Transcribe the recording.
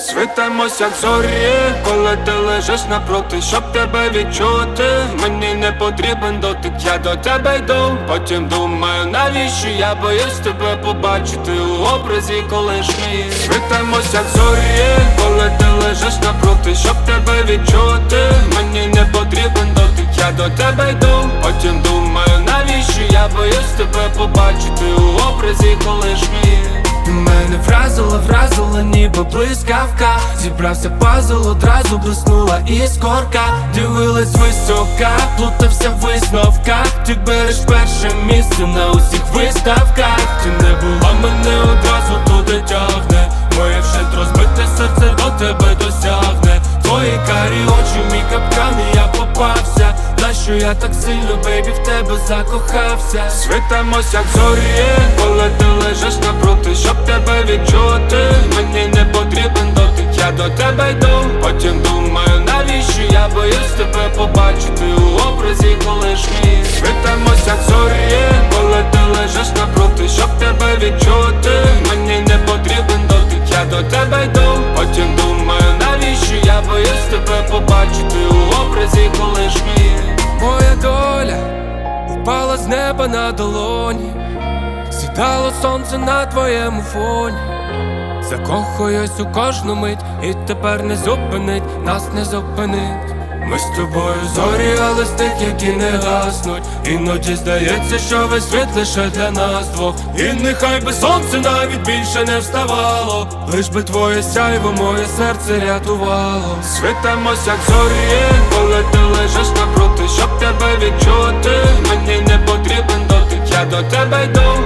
Світимось, як зорі, коли ти лежиш напроти, щоб тебе відчути. Мені не потрібен дотик, я до тебе йду. Потім думаю, навіщо я боюсь тебе побачити у образі колишньої. Світимось, як зорі, коли ти лежиш напроти, щоб тебе відчути. Мені не потрібен дотик, я до тебе йду. Потім думаю, навіщо я боюсь тебе побачити у образі колишньої. Ніби блискавка. Зібрався пазл, одразу блиснула іскорка. Дивилась висока, плутався в висновках Ти береш перше місце на усіх виставках. Ти не була мене одразу туди тягне? Моє вшит розбите серце до тебе досягне. Твої карі очі, мій капкан, і я попався. Нащо я так сильно, бейбі, в тебе закохався? Світимось, як зорі, коли тебе йду. Потім думаю, навіщо я боюсь тебе побачити у образі колишньої Світимось, як зорі, коли ти лежиш напроти, щоб тебе відчути. Мені не потрібен дотик, я до тебе йду. Потім думаю, навіщо я боюсь тебе побачити у образі колишньої Моя доля упала з неба на долоні, сідало сонце на твоєму фоні. Закохуюсь у кожну мить, і тепер не зупинить, нас не зупинить. Ми з тобою зорі, але з тих, які не гаснуть. Іноді здається, що весь світ лише для нас двох. І нехай би сонце навіть більше не вставало. Лиш би твоє сяйво, моє серце рятувало. Світимось, як зорі, коли ти лежиш напроти, щоб тебе відчути. Мені не потрібен дотик, я до тебе йду.